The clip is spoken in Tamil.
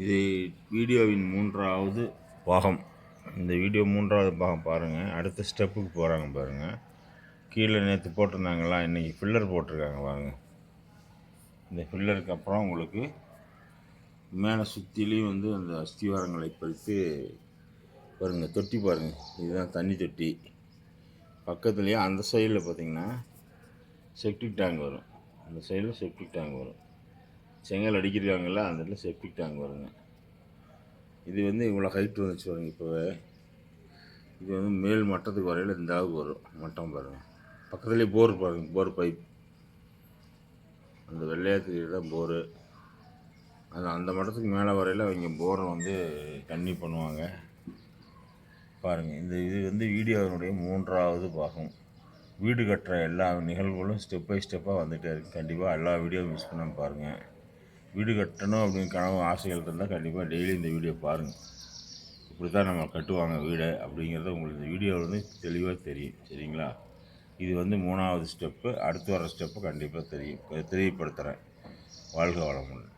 இது வீடியோவின் மூன்றாவது பாகம். இந்த வீடியோ மூன்றாவது பாகம் பாருங்கள் அடுத்த ஸ்டெப்புக்கு போகிறாங்க பாருங்கள் கீழே நேற்று போட்டிருந்தாங்களா? இன்றைக்கி ஃபில்லர் போட்டிருக்காங்க பாருங்கள் இந்த ஃபில்லருக்கு அப்புறம் உங்களுக்கு மேலே சுற்றிலையும் வந்து அந்த அஸ்திவாரங்களை பறித்து பாருங்கள் தொட்டி பாருங்கள் இதுதான் தண்ணி தொட்டி. பக்கத்துலேயே அந்த சைடில் பார்த்தீங்கன்னா செப்டிக் டேங்க் வரும். அந்த சைடில் செப்டிக் டேங்க் வரும். செங்கல் அடிக்கிறாங்கல்ல அந்த இடத்துல செப்டிக் டேங்க் வருங்க. இது வந்து இவ்வளோ ஹைட் வந்துச்சு பாருங்க இப்போவே. இது வந்து மேல் மட்டத்துக்கு வரையில் இந்த அளவுக்கு வரும் மட்டம் பாருங்கள் பக்கத்துலேயே போர் பாருங்க போர் பைப் அந்த வெள்ளையாத்துக்கு தான் போரு அது அந்த மட்டத்துக்கு மேலே வரையில் அவங்க போரை வந்து தண்ணி பண்ணுவாங்க. பாருங்கள் இந்த இது வந்து வீடியோவினுடைய மூன்றாவது பாகம். வீடு கட்டுற எல்லா நிகழ்வுகளும் ஸ்டெப் பை ஸ்டெப்பாக வந்துகிட்டே இருக்குது கண்டிப்பாக எல்லா வீடியோவும் மிஸ் பண்ணாமல் பாருங்கள் வீடு கட்டணும் அப்படின்னு கனவு ஆசைகள் இருந்தால் கண்டிப்பாக டெய்லி இந்த வீடியோ பாருங்கள் இப்படி தான் நம்ம கட்டுவாங்க வீடை அப்படிங்கிறது உங்களுக்கு இந்த வீடியோவில் வந்து தெளிவாக தெரியும். சரிங்களா? இது வந்து மூணாவது ஸ்டெப்பு அடுத்து வர ஸ்டெப்பு கண்டிப்பாக தெரியும். தெரியப்படுத்துகிறேன் வாழ்க வளமுடன்.